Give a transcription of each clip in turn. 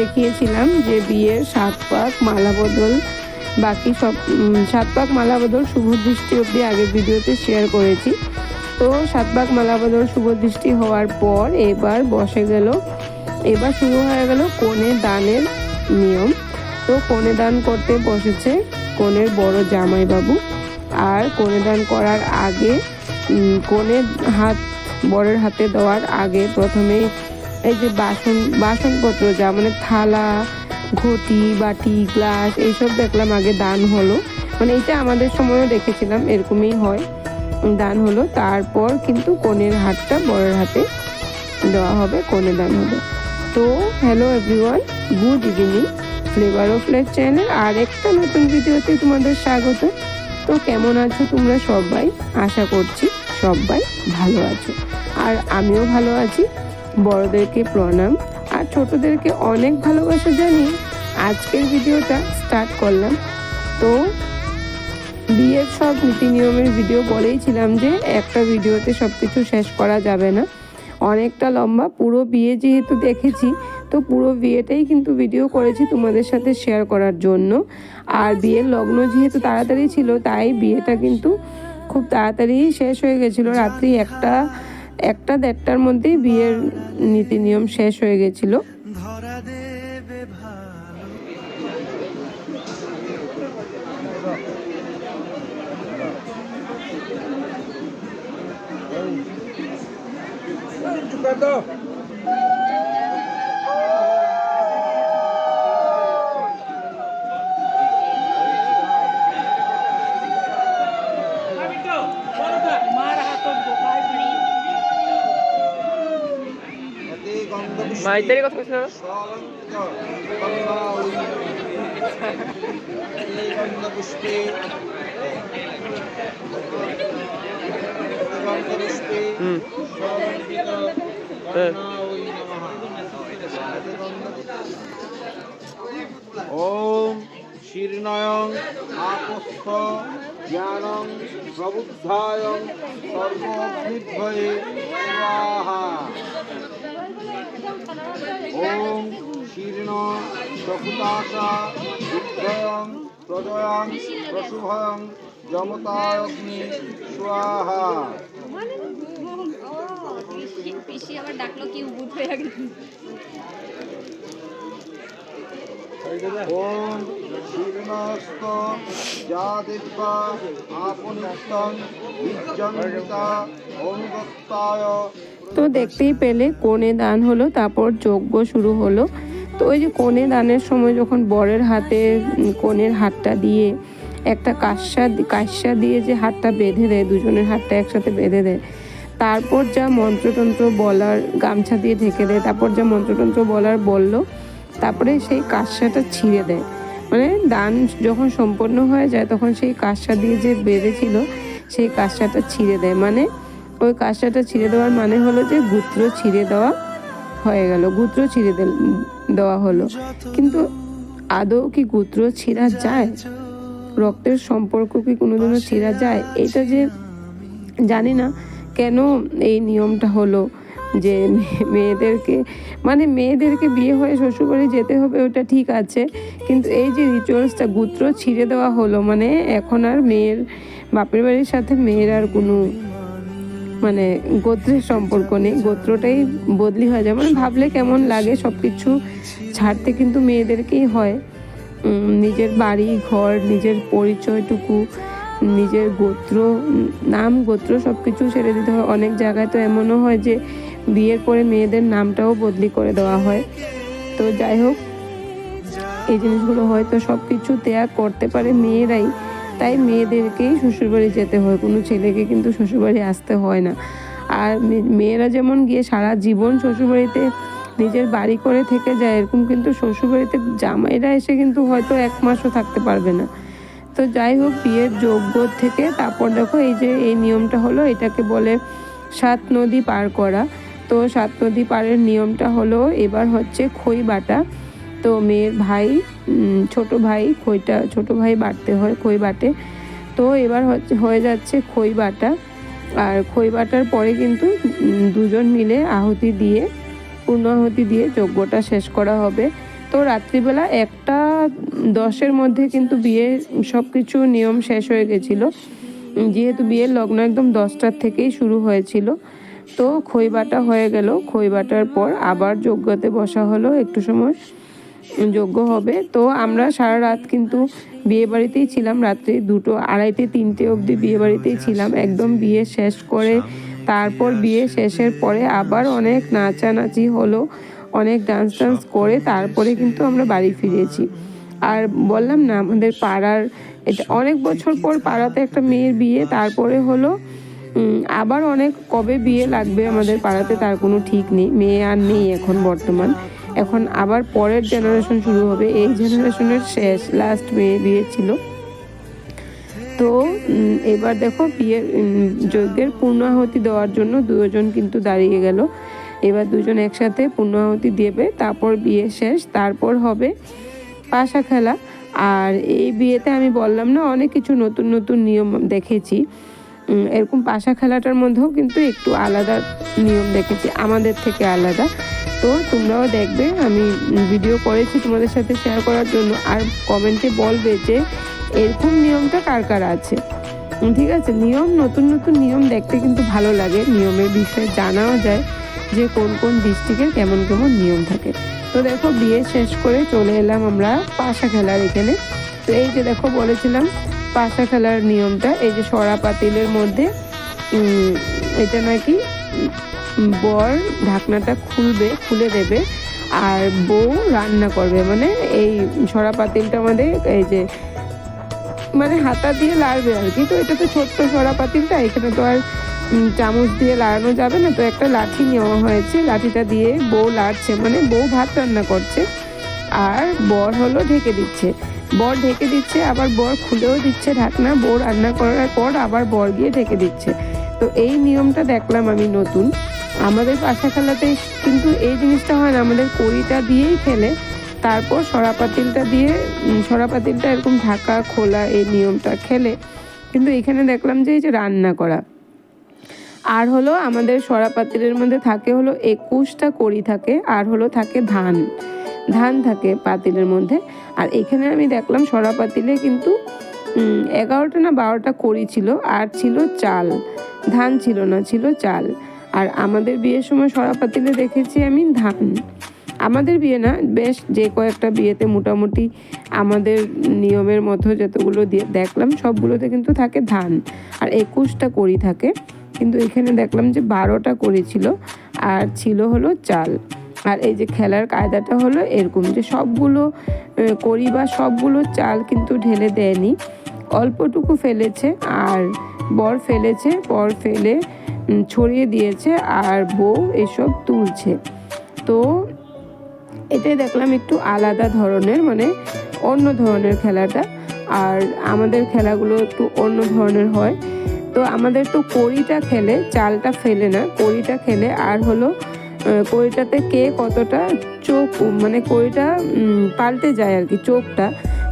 দেখিয়েছিলাম যে বিয়ের সাত পাক, মালা বদল, বাকি সব সাত পাক, মালা বদল, শুভ দৃষ্টি অবধি আগের ভিডিওতে শেয়ার করেছি। তো সাত পাক, মালা বদল, শুভ দৃষ্টি হওয়ার পর এবার বসে গেল, এবার শুরু হয়ে গেল কনে দানের নিয়ম। তো কনে দান করতে বসেছে কনের বড় জামাইবাবু। আর কনে দান করার আগে কনের হাত, বরের হাতে দেওয়ার আগে প্রথমেই এই যে বাসন, বাসনপত্র যা মানে থালা, ঘটি, বাটি, গ্লাস, এইসব দেখলাম আগে দান হলো। মানে এটা আমাদের সময়ও দেখেছিলাম, এরকমই হয়। দান হলো, তারপর কিন্তু কনের হাতটা বরের হাতে দেওয়া হবে, কনে দান হবে। তো hello everyone good evening flavour of life channel আর একটা নতুন ভিডিওতে তোমাদের স্বাগত। তো কেমন আছো তোমরা সবাই? আশা করছি সবাই ভালো আছো। আর আমিও ভালো আছি। বড়দেরকে প্রণাম আর ছোটদেরকে অনেক ভালোবাসা জানিয়ে আজকের ভিডিওটা স্টার্ট করলাম। তো বিয়ের সব নীতি নিয়মের ভিডিও বলেইছিলাম যে একটা ভিডিওতে সব কিছু শেষ করা যাবে না। অনেকটা লম্বা, পুরো বিয়ে যেহেতু দেখেছি, তো পুরো বিয়েটাই কিন্তু ভিডিও করেছি তোমাদের সাথে শেয়ার করার জন্য। আর বিয়ের লগ্ন যেহেতু তাড়াতাড়ি ছিল, তাই বিয়েটা কিন্তু খুব তাড়াতাড়ি শেষ হয়ে গেছিল। রাত্রি একটা একটা দেড়টার মধ্যেই বিয়ের নীতি নিয়ম শেষ হয়ে গেছিল। Thank দেবে মাইতারি কথা পুষ্পে হুম ওম শীর্ণয়ং আপস্থ জ্ঞানং প্রবুদ্ধায়ং সর্বগ্নিভয়ে স্বাহা ওম শীর্ণ সকুতাশা বুদ্ধয়ং প্রজয়ং প্রশুভয়ং যমতায়গ্নি স্বাহা পিসি আবার ডাকলো কি উবুট হয়ে গেছে ওম শীর্ণস্ত যা দেবা আপনিত্যং বিজ্জন্বিতা অনুগত্তায় তো দেখতেই পেলে কোণে দান হলো তারপর যজ্ঞ শুরু হলো। তো ওই যে কনে দানের সময় যখন বরের হাতে কনের হাতটা দিয়ে একটা কাঁসা কাঁসা দিয়ে যে হাতটা বেঁধে দেয়, দুজনের হাতটা একসাথে বেঁধে দেয়, তারপর যা মন্ত্রতন্ত্র বলার গামছা দিয়ে ঢেকে দেয়, তারপর যা মন্ত্রতন্ত্র বলার বলল, তারপরে সেই কাঁসাটা ছিঁড়ে দেয়। মানে দান যখন সম্পন্ন হয়ে যায়, তখন সেই কাঁসা দিয়ে যে বেঁধেছিল, সেই কাঁসাটা ছিঁড়ে দেয়। মানে ওই কাঁসাটা ছিঁড়ে দেওয়ার মানে হলো যে গুত্র ছিঁড়ে দেওয়া হয়ে গেল, গুত্র ছিঁড়ে দে- দেওয়া হলো। কিন্তু আদৌ কি গুত্র ছিঁড়া যায়? রক্তের সম্পর্ক কি কোনোদিনও ছিঁড়া যায়? এটা যে জানি না কেন এই নিয়মটা হলো যে মেয়েদেরকে মানে মেয়েদেরকে বিয়ে হয়ে শ্বশুরবাড়ি যেতে হবে, ওটা ঠিক আছে। কিন্তু এই যে রিচুয়ালসটা গুত্র ছিঁড়ে দেওয়া হলো মানে এখন আর মেয়ের, বাপের বাড়ির সাথে মেয়ের আর কোনো মানে গোত্রের সম্পর্ক নেই, গোত্রটাই বদলি হয়ে যায়। মানে ভাবলে কেমন লাগে সব কিছু ছাড়তে কিন্তু মেয়েদেরকেই হয়। নিজের বাড়ি, ঘর, নিজের পরিচয়টুকু, নিজের গোত্র, নাম, গোত্র সব কিছু ছেড়ে দিতে হয়। অনেক জায়গায় তো এমনও হয় যে বিয়ের পরে মেয়েদের নামটাও বদলি করে দেওয়া হয়। তো যাই হোক, এই জিনিসগুলো হয়তো সব কিছু ত্যাগ করতে পারে মেয়েরাই। তাই মেয়েদেরকেই শ্বশুরবাড়ি যেতে হয়, কোনো ছেলেকে কিন্তু শ্বশুরবাড়ি আসতে হয় না। আর মেয়েরা যেমন গিয়ে সারা জীবন শ্বশুরবাড়িতে নিজের বাড়ি করে থেকে যায়, এরকম কিন্তু শ্বশুরবাড়িতে জামাইরা এসে কিন্তু হয়তো এক মাসও থাকতে পারবে না। তো যাই হোক, বিয়ের যোগ্য থেকে তারপর দেখো এই যে এই নিয়মটা হলো, এটাকে বলে সাত নদী পার করা। তো সাত নদী পারের নিয়মটা হলো, এবার হচ্ছে খই বাটা। তো মেয়ের ভাই ছোট ভাই, খইটা, ছোট ভাই বাটতে হয়, খই বাটে। তো এবার হচ্ছে হয়ে যাচ্ছে খই বাটা। আর খই বাটার পরে কিন্তু দুজন মিলে আহুতি দিয়ে, পূর্ণাহুতি দিয়ে যজ্ঞটা শেষ করা হবে। তো রাত্রিবেলা একটা, দশের মধ্যে কিন্তু বিয়ের সব কিছু নিয়ম শেষ হয়ে গেছিল। যেহেতু বিয়ের লগ্ন একদম দশটার থেকেই শুরু হয়েছিল। তো খই বাটা হয়ে গেল। খই বাটার পর আবার যজ্ঞতে বসা হলো। একটু সময় যোগ্য হবে। তো আমরা সারা রাত কিন্তু বিয়ে বাড়িতেই ছিলাম। রাত্রে দুটো আড়াইতে তিনটে অবধি বিয়ে বাড়িতেই ছিলাম। একদম বিয়ে শেষ করে তারপর বিয়ে শেষের পরে আবার অনেক নাচানাচি হলো, অনেক ডান্স টান্স করে তারপরে কিন্তু আমরা বাড়ি ফিরেছি। আর বললাম না, আমাদের পাড়ার এটা অনেক বছর পর পাড়াতে একটা মেয়ের বিয়ে, তারপরে হলো আবার অনেক কবে বিয়ে লাগবে আমাদের পাড়াতে তার কোনো ঠিক নেই। মেয়ে আর নেই এখন বর্তমান। এখন আবার পরের জেনারেশন শুরু হবে। এই জেনারেশনের শেষ লাস্ট মেয়ে বিয়ে ছিল। তো এবার দেখো বিয়ের যজ্ঞের পূর্ণাহুতি দেওয়ার জন্য দুজন কিন্তু দাঁড়িয়ে গেল। এবার দুজন একসাথে পূর্ণাহুতি দেবে, তারপর বিয়ে শেষ, তারপর হবে পাশা খেলা। আর এই বিয়েতে আমি বললাম না, অনেক কিছু নতুন নতুন নিয়ম দেখেছি। এরকম পাশা খেলাটার মধ্যেও কিন্তু একটু আলাদা নিয়ম দেখেছি, আমাদের থেকে আলাদা। তো তোমরাও দেখবে, আমি ভিডিও করেছি তোমাদের সাথে শেয়ার করার জন্য। আর কমেন্টে বলবে যে, এরকম নিয়মটা কার কার আছে? ঠিক আছে, নিয়ম, নতুন নতুন নিয়ম দেখতে কিন্তু ভালো লাগে। নিয়মের বিষয়ে জানাও যায় যে কোন কোন ডিস্ট্রিক্টের কেমন কেমন নিয়ম থাকে। তো দেখো, বিয়ে শেষ করে চলে এলাম আমরা পাশা খেলার এখানে। তো এই যে দেখো, বলেছিলাম পাশা খেলার নিয়মটা, এই যে সরা পাতিলের মধ্যে এটা নাকি বর ঢাকনাটা খুলবে, খুলে দেবে, আর বউ রান্না করবে। মানে এই সরা পাতিলটা আমাদের এই যে মানে হাতা দিয়ে লাড়বে আর কি। তো এটা তো ছোট্ট সরা পাতিলটা, এখানে তো আর চামচ দিয়ে লাড়ানো যাবে না। তো একটা লাঠি নেওয়া হয়েছে, লাঠিটা দিয়ে বউ লাড়ছে। মানে বউ ভাত রান্না করছে, আর বর হলো ঢেকে দিচ্ছে। বর ঢেকে দিচ্ছে আবার বর খুলেও দিচ্ছে ঢাকনা বর রান্না করার পর আবার বর গিয়ে ঢেকে দিচ্ছে। তো এই নিয়মটা দেখলাম আমি নতুন। আমাদের পাশা খেলাতে কিন্তু এই জিনিসটা হয় না আমাদের কড়িটা দিয়েই খেলে তারপর সরা পাতিলটা দিয়ে উম, সরা পাতিলটা এরকম ঢাকা খোলা এই নিয়মটা খেলে কিন্তু এখানে দেখলাম যে এই যে রান্না করা। আর হলো আমাদের সরা পাতিলের মধ্যে থাকে হলো একুশটা কড়ি থাকে আর হলো থাকে ধান। ধান থাকে পাতিলের মধ্যে। আর এখানে আমি দেখলাম সরা পাতিলে কিন্তু এগারোটা না বারোটা কড়ি ছিল, আর ছিল চাল। ধান ছিল না, ছিল চাল। আর আমাদের বিয়ের সময় সরা পাতিলে দেখেছি আমি ধান। আমাদের বিয়ে না, বেশ যে কয়েকটা বিয়েতে মোটামুটি আমাদের নিয়মের মতো যতগুলো দেখলাম, সবগুলোতে কিন্তু থাকে ধান। আর একুশটা কড়ি থাকে। কিন্তু এখানে দেখলাম যে বারোটা কড়ি ছিল, আর ছিল হলো চাল। আর এই যে খেলার কায়দাটা হলো এরকম যে সবগুলো কড়ি বা সবগুলো চাল কিন্তু ঢেলে দেয়নি। অল্পটুকু ফেলেছে আর বর ফেলেছে, বর ফেলে ছড়িয়ে দিয়েছে আর বউ এসব তুলছে। তো এটাই দেখলাম একটু আলাদা ধরনের মানে অন্য ধরনের খেলাটা। আর আমাদের খেলাগুলো একটু অন্য ধরনের হয়। তো আমাদের তো কড়িটা খেলে, চালটা ফেলে না, কড়িটা খেলে আর হলো কড়িটাতে কে কতটা চোখ মানে কড়িটা পাল্টে যায় আর কি, চোখটা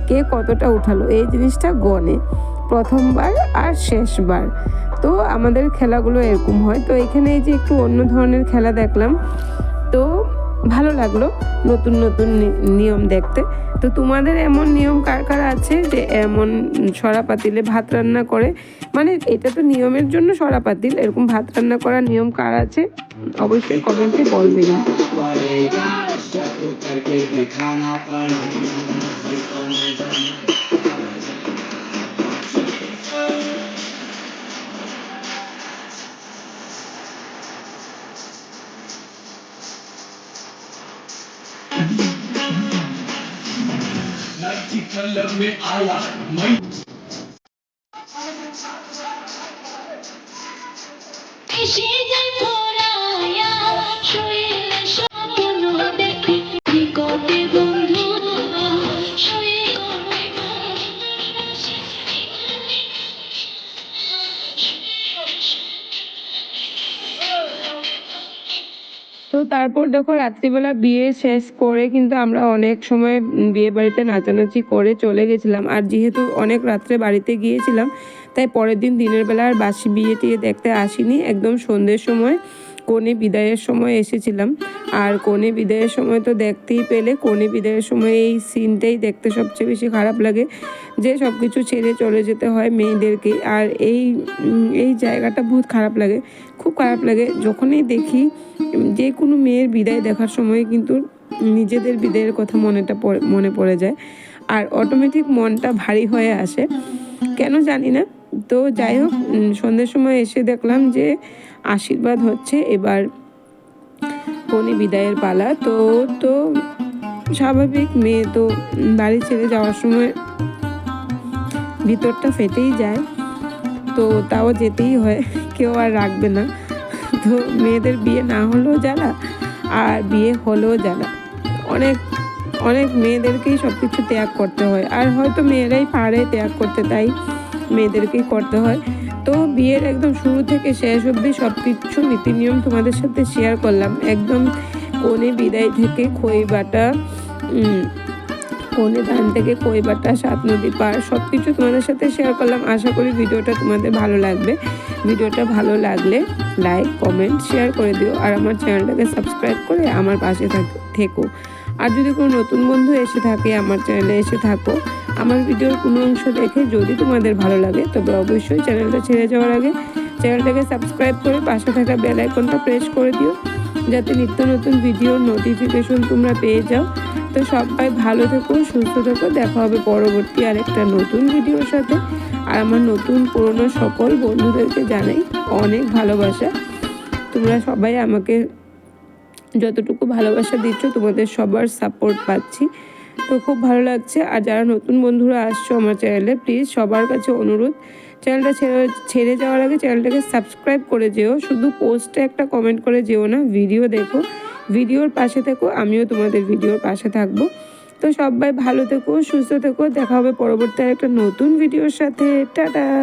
কে কতটা উঠালো, এই জিনিসটা গনে প্রথমবার আর শেষবার। তো আমাদের খেলাগুলো এরকম হয়। তো এখানে এই যে একটু অন্য ধরনের খেলা দেখলাম। তো ভালো লাগলো নতুন নতুন নি- নিয়ম দেখতে তো তোমাদের এমন নিয়ম কার কার আছে যে এমন সরা পাতিলে ভাত রান্না করে মানে এটা তো নিয়মের জন্য সরা পাতিল এরকম ভাত রান্না করার নিয়ম কার আছে অবশ্যই কমেন্টে বলবে কিন্তু। करके दिखाना पड़ा मतलब में आया। मैं किसी को তারপর দেখো রাত্রিবেলা বিয়ে শেষ করে কিন্তু আমরা অনেক সময় বিয়ে বাড়িতে নাচানাচি করে চলে গেছিলাম। আর যেহেতু অনেক রাত্রে বাড়িতে গিয়েছিলাম, তাই পরের দিন দিনের বেলা আর বাসি বিয়ে টিয়ে দেখতে আসিনি। একদম সন্ধ্যের সময়, কনে বিদায়ের সময় এসেছিলাম। আর কনে বিদায়ের সময় তো দেখতেই পেলে, কনে বিদায়ের সময় এই সিনটাই দেখতে সবচেয়ে বেশি খারাপ লাগে, যে সব কিছু ছেড়ে চলে যেতে হয় মেয়েদেরকে। আর এই এই জায়গাটা বহুত খারাপ লাগে। খুব খারাপ লাগে। যখনই দেখি যে কোনো মেয়ের বিদায় দেখার সময় কিন্তু নিজেদের বিদায়ের কথা মনেটা মনে পড়ে যায়। আর অটোমেটিক মনটা ভারী হয়ে আসে। কেন জানি না। তো যাই হোক সন্ধ্যের সময় এসে দেখলাম যে আশীর্বাদ হচ্ছে এবার কনে বিদায়ের পালা। তো তো স্বাভাবিক মেয়ে তো বাড়ি ছেড়ে যাওয়ার সময় ভিতরটা ফেটেই যায়। তো তাও যেতেই হয়, কেউ আর রাখবে না। তো মেয়েদের বিয়ে না হলেও জ্বালা আর বিয়ে হলেও জ্বালা। অনেক অনেক মেয়েদেরকেই সব কিছু ত্যাগ করতে হয়। আর হয়তো মেয়েরাই পারে ত্যাগ করতে তাই মেয়েদেরকেই করতে হয়। তো বিয়ের একদম শুরু থেকে শেষ অবধি সব কিছু নীতি নিয়ম তোমাদের সাথে শেয়ার করলাম। একদম কোণে বিদায় থেকে খই বাটা কনে ধান থেকে কই বাটা, সাত নদী পার সব কিছু তোমাদের সাথে শেয়ার করলাম। আশা করি ভিডিওটা তোমাদের ভালো লাগবে। ভিডিওটা ভালো লাগলে লাইক কমেন্ট শেয়ার করে দিও। আর আমার চ্যানেলটাকে সাবস্ক্রাইব করে আমার পাশে থাক- থেকো। আর যদি কোনো নতুন বন্ধু এসে থাকে, আমার চ্যানেলে এসে থাকো, আমার ভিডিওর কোনো অংশ দেখে যদি তোমাদের ভালো লাগে, তবে অবশ্যই চ্যানেলটা ছেড়ে যাওয়ার আগে চ্যানেলটাকে সাবস্ক্রাইব করে পাশে থাকা বেল আইকনটা প্রেস করে দিও। যাতে নিত্য নতুন ভিডিওর নোটিফিকেশন তোমরা পেয়ে যাও। তো সবাই ভালো থেকো, সুস্থ থেকো। দেখা হবে পরবর্তী আরেকটা নতুন ভিডিওর সাথে। আর আমার নতুন পুরনো সকল বন্ধুদেরকে জানাই অনেক ভালোবাসা। তোমরা সবাই আমাকে যতটুকু ভালোবাসা দিচ্ছ, তোমাদের সবার সাপোর্ট পাচ্ছি। তো খুব ভালো লাগছে। আর যারা নতুন বন্ধুরা আসছো আমার চ্যানেলে প্লিজ সবার কাছে অনুরোধ চ্যানেলটা ছেড়ে ছেড়ে যাওয়ার আগে চ্যানেলটাকে সাবস্ক্রাইব করে যেও। শুধু পোস্টে একটা কমেন্ট করে যেও না ভিডিও দেখো। ভিডিওর পাশে থেকো, আমিও তোমাদের ভিডিওর পাশে থাকব। তো সবাই ভালো থেকো, সুস্থ থেকো, দেখা হবে পরবর্তী একটা নতুন ভিডিওর সাথে। টাটা!